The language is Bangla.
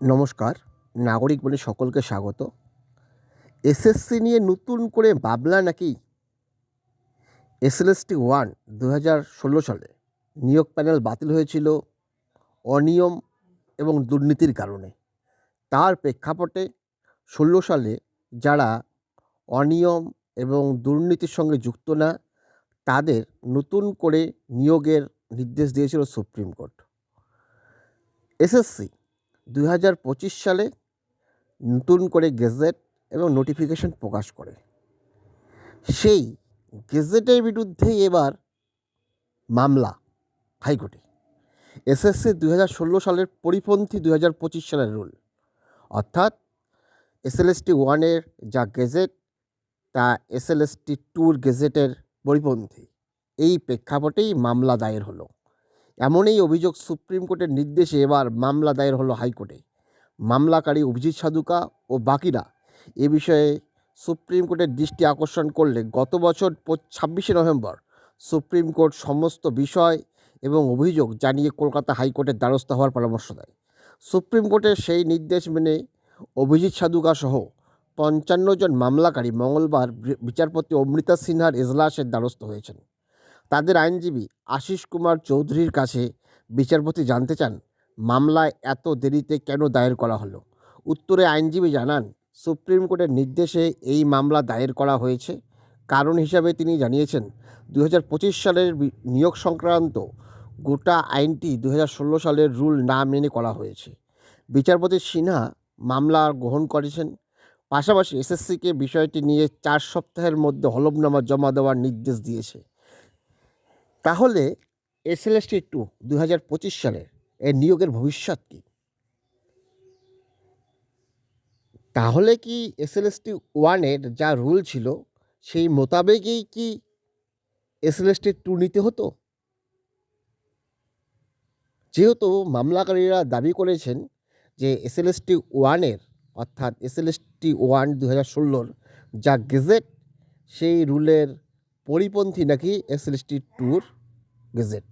নমস্কার, নাগরিক বলে সকলকে স্বাগত। এসএসসি নিয়ে নতুন করে বাবলা নাকি? এসএলএসটি ওয়ান দু হাজার ষোলো সালে নিয়োগ প্যানেল বাতিল হয়েছিল অনিয়ম এবং দুর্নীতির কারণে। তার প্রেক্ষাপটে ষোলো সালে যারা অনিয়ম এবং দুর্নীতির সঙ্গে যুক্ত না, তাদের নতুন করে নিয়োগের নির্দেশ দিয়েছিল সুপ্রিম কোর্ট। এসএসসি দুই হাজার পঁচিশ সালে নতুন করে গেজেট এবং নোটিফিকেশন প্রকাশ করে। সেই গেজেটের বিরুদ্ধেই এবার মামলা হাইকোর্টে। এসএসসি দুই হাজার ষোলো সালের পরিপন্থী দুই হাজার পঁচিশ সালের রুল। অর্থাৎ এসএলএসটি ওয়ানের যা গেজেট, তা এসএলএসটি টুর গেজেটের পরিপন্থী। এই প্রেক্ষাপটেই মামলা দায়ের হলো। এমনই অভিযোগ সুপ্রিম কোর্টের নির্দেশে এবার মামলা দায়ের হলো হাইকোর্টে। মামলাকারী অভিজিৎ সাধুকা ও বাকিরা এ বিষয়ে সুপ্রিম কোর্টের দৃষ্টি আকর্ষণ করলে গত বছর ছাব্বিশে নভেম্বর সুপ্রিম কোর্ট সমস্ত বিষয় এবং অভিযোগ জানিয়ে কলকাতা হাইকোর্টের দ্বারস্থ হওয়ার পরামর্শ দেয়। সুপ্রিম কোর্টের সেই নির্দেশ মেনে অভিজিৎ সাধুকা সহ পঞ্চান্ন জন মামলাকারী মঙ্গলবার বিচারপতি অমৃতা সিনহার এজলাসের দ্বারস্থ হয়েছেন। তাদের আইনজীবী আশিস কুমার চৌধুরীর কাছে বিচারপতি জানতে চান, মামলায় এত দেরিতে কেন দায়ের করা হলো। উত্তরে আইনজীবী জানান, সুপ্রিম কোর্টের নির্দেশে এই মামলা দায়ের করা হয়েছে। কারণ হিসাবে তিনি জানিয়েছেন দু হাজার পঁচিশ সালের নিয়োগ সংক্রান্ত গোটা আইনটি দু হাজার ষোলো সালের রুল না মেনে করা হয়েছে। বিচারপতি সিনহা মামলা গ্রহণ করেছেন। পাশাপাশি এসএসসিকে বিষয়টি নিয়ে চার সপ্তাহের মধ্যে হলফনামা জমা দেওয়ার নির্দেশ দিয়েছে। তাহলে এসএলএসটি টু দু হাজার পঁচিশ সালের এর নিয়োগের ভবিষ্যৎ কী? তাহলে কি এস এল এসএলএসটি ওয়ানের যা রুল ছিল, সেই মোতাবেকই কি এস এল এসএলএসটি টু নিতে হতো? যেহেতু মামলাকারীরা দাবি করেছেন যে এসএলএসটি ওয়ানের অর্থাৎ এসএলএসটি ওয়ান দু হাজার ষোলোর যা গেজেট, সেই রুলের পরিপন্থী নাকি এসএলএসটি ট্যুর গেজেট